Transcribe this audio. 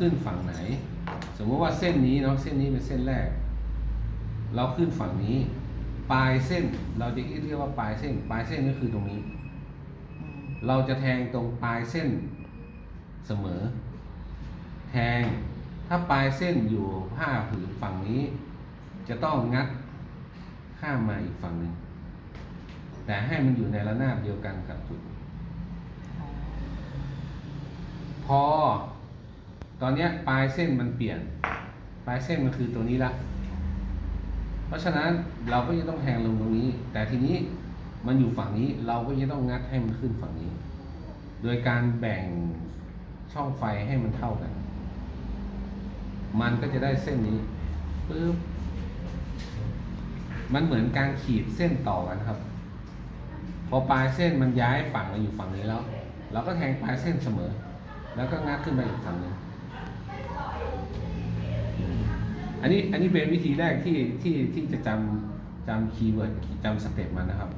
ขึ้นฝั่งไหน สมมติว่าเส้นนี้เนาะเส้นนี้เป็นเส้นแรก เราขึ้นฝั่งนี้ ปลายเส้นเราจะเรียกว่าปลายเส้น ปลายเส้นก็คือตรงนี้ เราจะแทงตรงปลายเส้นเสมอ แทงถ้าปลายเส้นอยู่ผ้าผืนฝั่งนี้ จะต้องงัดข้ามมาอีกฝั่งหนึ่งแต่ให้มันอยู่ในระนาบเดียวกันกับจุดพอ ตอนนี้ปลายเส้นมันเปลี่ยน ปลายเส้นมันคือตัวนี้ละเพราะฉะนั้นเราก็จะต้องแทงลงตรงนี้ แต่ทีนี้มันอยู่ฝั่งนี้เราก็จะต้องงัดให้มันขึ้นฝั่งนี้ โดยการแบ่งช่องไฟให้มันเท่ากัน มันก็จะได้เส้นนี้ปึ๊บมันเหมือนการขีดเส้นต่อกันครับ พอปลายเส้นมันย้ายฝั่งมาอยู่ฝั่งนี้แล้ว เราก็แทงปลายเส้นเสมอ แล้วก็งัดขึ้นไปอีกฝั่งหนึ่ง อันนี้อันนี้เป็นวิธีแรกที่ที่ที่จะจำจำคีย์เวิร์ดจำสเต็ปมันนะครับ